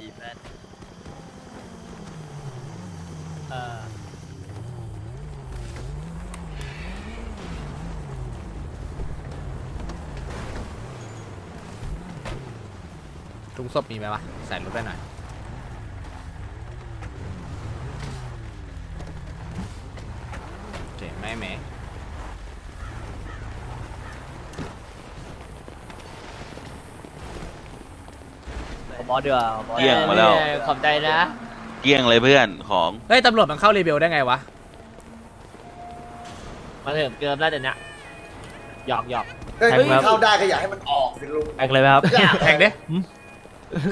ดีเพื่อนเออถุงศพมีไหมวะ ใส่รถได้หน่อย เจ๋งไหมแหม ผม บอสเดือผมบอสเกลี้ยงมาแล้วขอบใจนะ เกลี้ยงเลยเพื่อนของเฮ้ยตำรวจมันเข้าเรเบลได้ไงวะ มาถึงเกินแล้วเดี๋ยวนี้หยอกหยอก เฮ้ยแทงครับ เข้าได้ก็อยากให้มันออกสิลุงแอกเลยไหมครับแทงดิ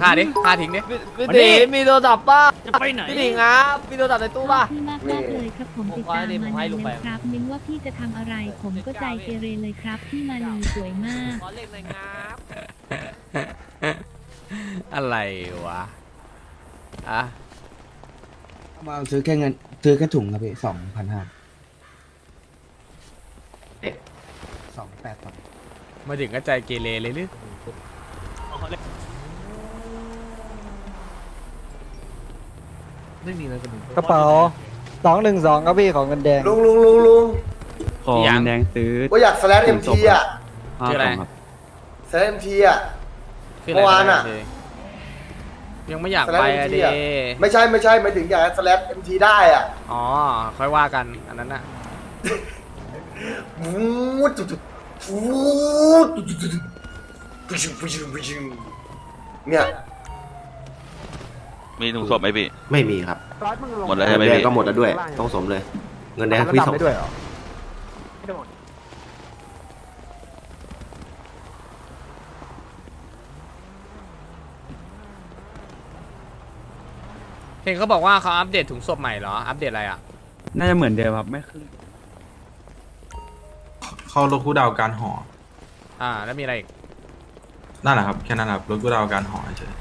ฆ่าดิฆ่าทิ้งดิ พี่ตีมีโทรศัพท์ป่ะจะไปไหน พี่ตีครับมีโทรศัพท์ในตู้ป่ะ พี่มากมากเลยครับผมติดตามมานานแล้วครับนึกว่าพี่จะทำอะไรผมก็ใจเกเรเลยครับ พี่มาลีสวยมาก ขอเล่นหน่อยครับ อะไรวะอะมาซื้อแค่เงินซื้อแค่ถุงครับพี่สองพันห้าสองแปดสองมาถึงก็ใจเกเรเลยหรือกระเป๋าสองหนึ่งสองครับพี่ของเงินแดงลุงลุงลุงลุงของยังแดงซื้อว่าอยากสแลชเอ็มทีอะห้าชื่ออะไรกล่องครับสแลชเอ็มทีอะขึ้เมื่อวานอะ ยังไม่อยากสแลชไปเอ็มอะทีดิอะไม่ใช่ไม่ใช่ไม่ถึงอยากสแลชเอ็มทีได้อะอ๋อ ค่อยว่ากันอันนั้นน่ะ วูดตุ๊ดตุ๊ดวูดตุ๊ดตุ๊ดตุ๊ดปุ๊ชปุ๊ชปุ๊ชเนี่ยมีถุงศพไหมพี่ ไม่มีครับหมดแล้วใช่เงิไหมนแดงพี่ก็หมดแล้วด้วย ต้องสมเลย เงินแดงพี่สมด้วยเหรอ เห็นเขาบอกว่าเขาอัปเดตถุงศพใหม่เหรอ อัปเดตอะไรอะ น่าจะเหมือนเดิมครับไม่ขึ้นเขาลดคูลดาวน์การห่อ อ่า แล้วมีอะไรอีก นั่นแหละครับ แค่นั้นแหละครับลดคูลดาวน์การห่อเฉย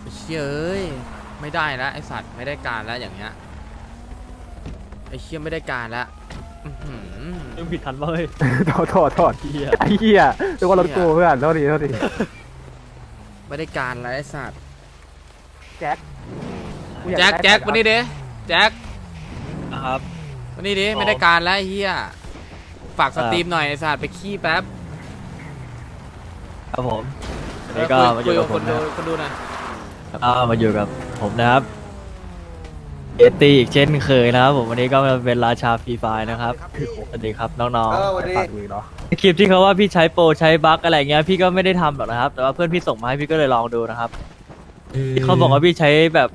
ไอ้เชี่ยเอ้ยไม่ได้แล้วไอสัตว์ไม่ได้การแล้วอย่างเงี้ยไอเชี่ยไม่ได้การแล้วอื้อหือ ยังผิดทันป่ะเฮ้ยโทษโทษโทษเฮียไอ้เหี้ยนึกว่ารถกูเพื่อนโทษทีโทษทีไม่ได้การแล้วไอสัตว์แจ็คกูอยาแจ็คได้แจ็คแปดมานี่ดิแจ็คนะครับ มานี่ดิอ๋อ ไม่ได้การแล้วไอ้เฮียฝากสครับตรีมหน่อยไอสัตว์ไปขี้แป๊บครับผมวันเอนี้อก็คุยมาอคุยยู่กักับบคผมนดูนะคนดูหน่อย อ่ามาอยู่กับผมนะครับเอ ตีอีกเช่นเคยนะครับผมวันนี้ก็มาเป็นราชาฟรีไฟล์นะครับสวัสดีครับน้องเออวันนี้ตัดมือเนาะๆคลิปที่เขาว่าพี่ใช้โปรใช้บั๊กอะไรเงี้ยพี่ก็ไม่ได้ทำหรอกนะครับ แต่ว่าเพื่อนพี่ส่งมาให้พี่ก็เลยลองดูนะครับที่เขาบอกว่าพี่ใช้แบบ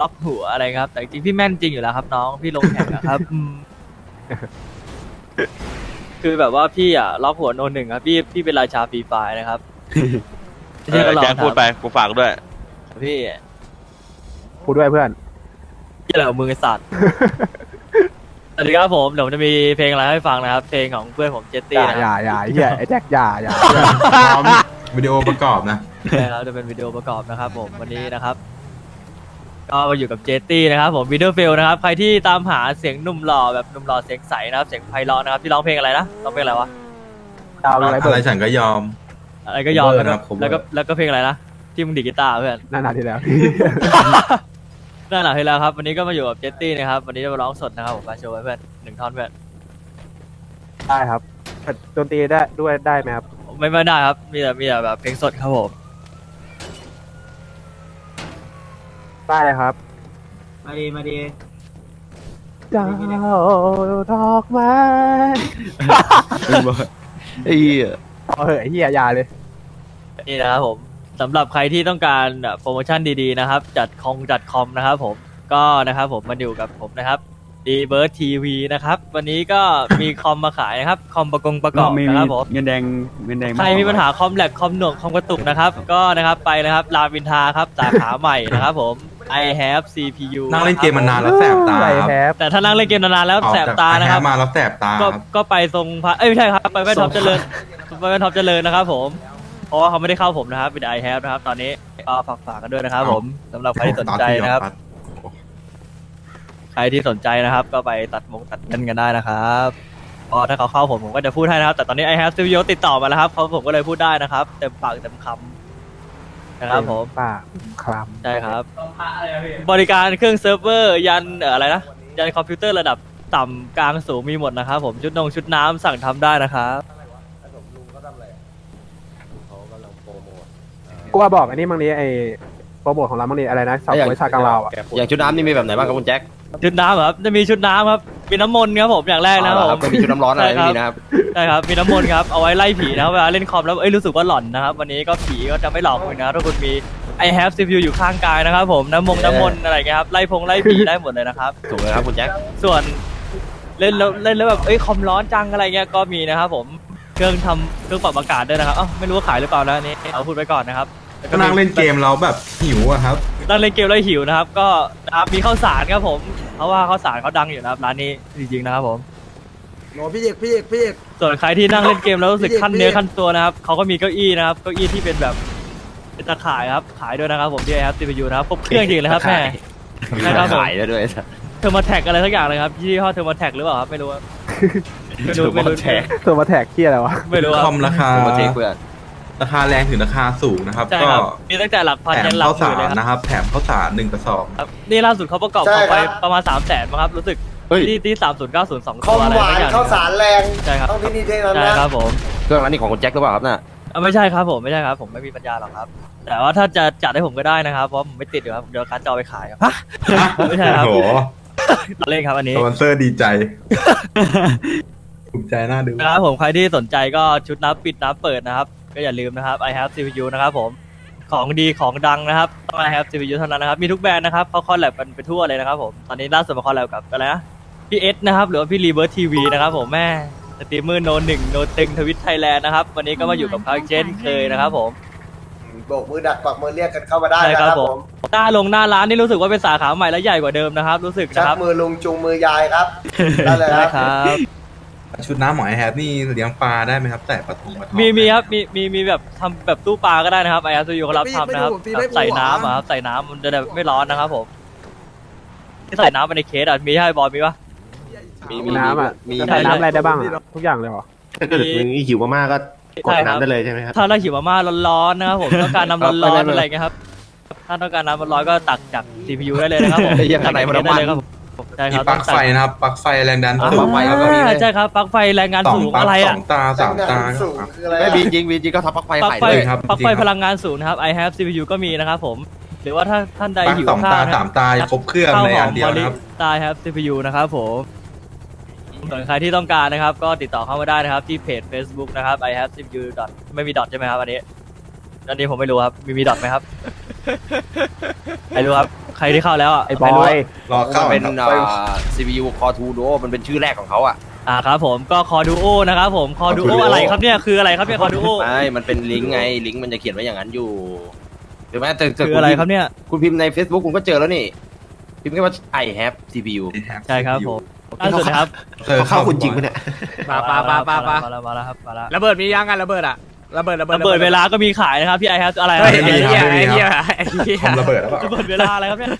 ล็อกหัวอะไรครับ แต่จริงๆพี่แม่นจริงอยู่แล้วครับ น้องพี่ลงแข่งนะครับอืมคือแบบว่าพี่อะล็อกหัวโนหนึ่งครับพี่พี่เป็นราชาฟรีไฟล์นะครับเออแจ็คพูดไปกูฝากด้วยพี่ พูดด้วยเพื่อน ยี่อะไรของมึงไอสัตว์ สวัสดีครับผมเดี๋ยวผมจะมีเพลงอะไรให้ฟังนะครับ เพลงของเพื่อนผมเจตอตี้ย่านะอคย่ารับอย่าไอ้เหี้ยไอ้แจ็คอย่าอย่าๆพร้อมวิดีโอประกอบนะ ใช่ครับจะเป็นวิดีโอประกอบนะครับ ผมวันนี้นะครับ ก็มาอยู่กับเจตตี้นะครับ ผมวิดีโอเฟลนะครับใครที่ตามหาเสียงหนุ่มหล่อแบบหนุ่มหล่อเสียงใสนะครับเสียงไพเราะนะครับที่ร้องเพลงอะไรนะร้องเพลงอะไรวะดาวอะไรอะเปิไรดฉันก็ยอม อะไรก็ยอม cover แล้วก็นะครับ cover แล้วก็แล้วก็เพลงอะไรนะที่มึงดีดกีตาร์เพื่อน นั่นนาทีแล้ว นั่นแหละที่แล้วครับ วันนี้ก็มาอยู่กับเจตตี้นะครับ วันนี้จะมาร้องสดนะครับผมมาโชว์ไว้เพื่อนหนึ่งท่อนเพื่อนได้ครับแต่ดนตรีได้ด้วยได้ไหมครับ ไม่ไม่ได้ครับ มีแต่มีแต่แบบเพลงสดครับผม ได้เลยครับ มาดีมาดีเจ้าดอกไม้ไอ้เหี้ยเอาเหอะไอ้เหี้ยอย่าเลย นี่นะครับผม สำหรับใครที่ต้องการแบบโปรโมชั่นดีๆนะครับ จัดคองจัดคอมนะครับผมก็นะครับผมมาอยู่กับผมนะครับดีเบิร์ดทีวีนะครับ วันนี้ก็มีคอมมาขายนะครับ คอมประกงประกอบไม่นะมีครับผมเงินแดงเงินแดงใครมีปัญหาคอมแลกคอมหน่วงคอมกระตุกนะครับ ก็นะครับไปนะครับรามอินทราครับสาขาใหม่นะครับผม I have CPU นั่งเล่นเกมมานานแล้วแสบตาไรครับแฮปแต่ถ้านั่งเล่นเกมนานๆแล้วออกแสบจากตานะครับไอ้แฮมาแล้วแสบตาก็ครับก็ไปทรงพระเอ้ยไม่ใช่ครับ ไปแว่นท็อปเจริญไปแว่นท็อปเจริญนะครับผม เพราะว่าเขาไม่ได้เข้าผมนะครับเป็นไอแฮปนะครับ ตอนนี้ก็ฝากฝากกันด้วยนะครับ ผมสำหรับใครที่สนใจนะครับ ใครที่สนใจนะครับ ก็ไปตัดมงตัดเงินกันได้นะครับพอถ้าเขาเข้าผมผมก็จะพูดให้นะครับ แต่ตอนนี้ I have studio ติดต่อมาแล้วครับเขาผมก็เลยพูดได้นะครับเต็มปากเต็มคำนะครับ ผมป้าครับใช่ครับ บริการเครื่องเซิร์ฟเวอร์ยันเอ่ออะไรนะยันคอมพิวเตอร์ระดับต่ำกลางสูงมีหมดนะครับ ผมชุดนงชุดน้ำสั่งทำได้นะครับ กูว่าบอกอันนี้บางนี้ไอ้โปรโมทของเราบางนี้อะไรนะสาวไว้ชากลางลาวอะอย่างชุดน้ำนี่มีแบบไหนบ้างครับคุณแจ็คชุดน้ำเหรอครับจะมีชุดน้ำครับมีน้ำมนต์ครับผมอย่างแรกนะครับอ๋อผเหรอมไม่มีชุดน้ำร้อนอะไรไม่มีนะครับใช่ครับมีน้ำมนต์ครับเอาไว้ไล่ผีนะครับเวลาเล่นคอมแล้วเอ้ยรู้สึกว่าหลอนนะครับวันนี้ก็ผีก็จะไม่หลอกคุณนะถ้าคุณมี I have CPU อยู่ข้างกายนะครับผมน้ำมงน้ำมนต์อะไรเงี้ยครับไล่พงไล่ผีได้หมดเลยนะครับถูกเลยครับคุณแจ็คส่วนเล่นแล้วเล่นแล้วแบบเอ้ยคอมร้อนจังอะไรเงี้ยก็มีนะครับผมเครื่องทำเครื่องปรับอากาศด้วยนะครับเอ้าไม่รู้ว่าขายหรือเปล่านะอันนี่เอาพูดไว้ก่อนนะครับแล้ว ก็นั่งเล่นเกมแล้วแบบหิวอะครับนั่งเล่นเกมแล้วหิวนะครับ ก็นะครับมีข้าวสารครับผม เพราะว่าข้าวสารเขาดังอยู่นะครับร้านนี้จริงๆนะครับผมโหพี่เอกพี่เอกพี่เอก ส่วนใครที่นั่งเล่นเกมแล้วรู้สึกพี่ขั้นเนื้อพี่ขั้นตัวนะครับเขาก็มีเก้าอี้นะครับเก้าอี้ที่เป็นแบบเป็นตะข่ายครับขายด้วยนะครับผมที่ไอแอปซีพียูนะครับครบเครื่องจริงเลยครับแม่มีใช่ครับผมขายได้ด้วยเทอร์มาแท็กอะไรสักอย่างเลยครับยี่ห้อเทอร์มาแท็กหรือเปล่าครับไม่รู้ครับไม่รู้ไม่รู้ Thermaltech ตัวมาแท็กเคียอะไรวะไม่รู้คคอรับมราคาโปรเทคเพื่อน ราคาแรงถึงราคาสูงนะครับ ใช่ก็ครับมีตั้งแต่หลักพันแถยัมนหลักข้าวหมื่สานเลยรครับนะครับ แถมข้าวสารหนึ่งกระสอบ ครับนี่ล่าสุดเขาประกอบใช่เข้าไปครับประมาณ3 0 0แสนครับรู้สึกเฮ้ย ที่ที่สามศูนย์เก้าศูนย์สองคอตัวมอะไรหวาสักนอย่างข้าวสารแรงใช่ครับต้องที่นี่เท่านั้นใช่นะครับผมเครื่องนั้นนี่ของคุณแจ็คหรือเปล่าครับน่ะอะไม่ใช่ครับผมไม่ใช่ครับผมไม่มีปัญญาหรอกครับ แต่ว่าถ้าจะจัดให้ผมก็ได้นะครับเพราะผมไม่ติดอยู่ครับเดี๋ยวคัดจอไปขายครับไม่ใช่ครับโอ้โหเล่นครับอันนี้สปอนเซอร์ดีใจภูมิใจน่าดู นะครับผมใครที่สนใจก็ชุดนับปิดนับเปิดนะครับ ก็อย่าลืมนะครับ I have CPU นะครับผมของดีของดังนะครับต้อง I have CPU เท่านั้นนะครับมีทุกแบรนด์นะครับเขาคอลแลบกันไปทั่วเลยนะครับผมตอนนี้ล่าสุดมาคอลแลบกับอะไรนะพี่เอสนะครับหรือว่าพี่รีเวิร์ทีวีนะครับผมแม่สตรีมเมอร์โนหนึ่งโนตึงทวิตไทยแลนด์นะครับวันนี้ก็มาอยู่กับเขาเช่นเคยนะครับผม โบกมือดักปักมือเรียกกันเข้ามาได้ใช่นะคครัรับบผผม มหน้าลงหน้าร้านนี่รู้สึกว่าเป็นสาขาใหม่และใหญ่กว่าเดิมนะครับ รู้สึกชันะกครับมือลุงจูงมือยายครับได้เลยได้ครับ ครับ ชุดน้ำหมอไอแฮปนี่เลี้ยงปลาได้ไหมครับ แต่ปลาทูปลาทองมีมีครับมีมีมีแบบทำแบบตู้ปลาก็ได้นะครับไออาร์ซูยูเขารับทำนะครับแบบใส่น้ำอะครับใส่น้ำมันจะได้ไม่ร้อนนะครับผมที่ใส่น้ำไปในเคสอะมีให้บอลมีปะ มีมีน้ำอะมีจะใส่น้ำอะไรได้บ้างอะทุกอย่างเลยเหรอ ถ้าเกิดมึงหิวมากๆก็กดน้ำได้เลยใช่ไหมครับ ถ้าเราหิวมาม่าร้อนๆนะครับผมต้องการน้ำร้อนๆอะไรเงี้ยครับถ้าต้องการน้ำร้อนๆก็ตักจาก CPU ได้เลยนะครับผม ไอ้เหี้ยข้างในมันน้ำมัน ได้เลยครับผม ใช่คมีรับปลั๊กไฟนะครับปลั๊กไฟแรงดันอ่าสูงปลั๊กไฟแล้วก็มีเลยใช่ครับปลั๊กไฟแรงงานสองสูงปลั๊กอะไรสอะองตาสามตาสูงคืออะไรไม่อะมีจริงมีจริงก็ทับปลั๊กไฟปลั๊กไข่ไฟเลยครับปลั๊กไฟจริงครับ พลังงานสูงนะครับ I have CPU ก็มีนะครับผม หรือว่าถ้าท่านใดปลั๊กหิวสองข้าตาวนะสามตาครบเครื่องข้าวในหออัมนเดียวมะลินะครับ ตายครับ CPU นะครับผมส่วนใครที่ต้องการนะครับ ก็ติดต่อเข้ามาได้นะครับ ที่เพจ Facebook นะครับ I have CPU dot ไม่มีดอทใช่ไหมครับอันนี้อันนี้ผมไม่รู้ครับมีมีดอทไหมครับใครรู้ครับ ใครที่เข้าแล้วะไอ้บใครอรู้ยรอมัเข้านเป็นครับ อ่า CPU Core 2 Duo มันเป็นชื่อแรกของเขาอะอ่าครับผมก็คอดูโอนะครับผมคอดูโอ Duo อะไรครับเนี่ยคืออะไรครับเนี่ยคอดูโอไม่มันเป็นลิงก์ไง ลิงก์มันจะเขียนไว้อย่างนั้นอยู่ถูกไหมแต่แต่คืออะไรครับเนี่ย คุณพิมพ์ใน Facebook คุณก็เจอแล้วนี่ พิมพ์แค่ว่า I have CPU ใช่ครับผมล่าสุดนะครับเออเข้าคุณจริงปะเนี่ย มาปาปาปาปามาแล้วมาแล้วครับมาแล้วระเบิดมียังกันระเบิดอะ ระเบิดระเบิดระเบิดเวลาก็มีขายนะครับพี่ไอครับอะไรเฮ้ยอะไรไอ้เหี้ยไอ้เหี้ยไอ้เหี้ยคอมระเบิดแล้วเปล่าระเบิดเวลาอะไรครับเนี่ย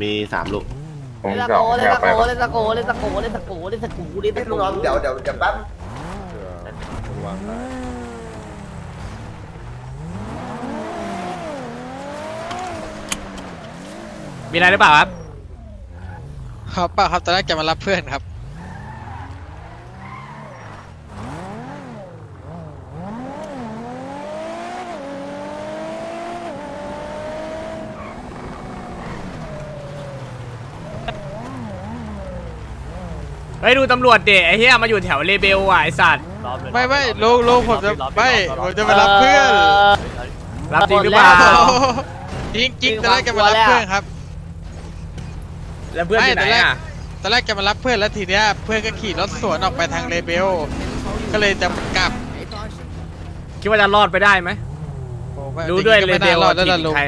มีสามลูกผมเล่นจะตะโกเล่นแถวตะไปโกเล่นตะโกเล่นตะโกเล่นตะโกเล่นตะโกเล่นตะพี่โกลุงน้องเดี๋ยวเดี๋ยวเดี๋ยวแป๊บมีอะไรหรือเปล่าครับ ครับป้าครับตอนแรกจะมารับเพื่อนครับ เฮ้ยดูตำรวจเดะไอ้เหี้ยมาอยู่แถวเลเบลว่ะไอ้สัตว์ไม่ไม่ลุงลุงผมจะไม่ผมจะมารับเพื่อนรับจริงหรือเปล่าจริงจริงตอนแรกจะมารับเพื่อนครับแล้วเพื่อนที่ไหนอะตอนแรกจะมารับเพื่อนแล้วทีเนี้ยเพื่อนก็ขี่รถสวนออกไปทางเลเบลก็เลยจะกลับ คิดว่าจะรอดไปได้ไหมโอ้ไม่รู้ด้วยจงๆเลก็ไม่เบน่าลรอว่าดแล้วทีล่ะมลุงใคร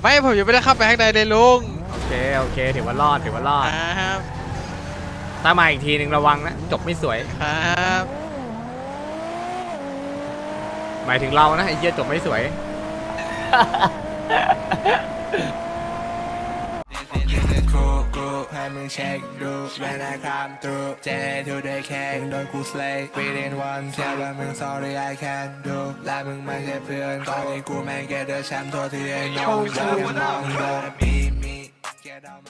ไม่ผมยังไม่ได้เข้าไปข้างในเลยลุงโอเคโอเคถือว่ารอดถือว่ารอด ครับถ้ามาอีกทีหนึ่งระวังนะจบไม่สวย ครับ หมายถึงเรานะไอ้เหี้ยจบไม่สวย Cool, cool, ให้มึงเช็คดู When I come through J to the K มึงโดนกู slay within one เชื่อว่ามึง sorry I can do และมึงไม่ใช่เพื่อนตอนนี้กูแม่ง get the champ ตัวที่ไอ้น้องอย่ามึงมองโดน be me get out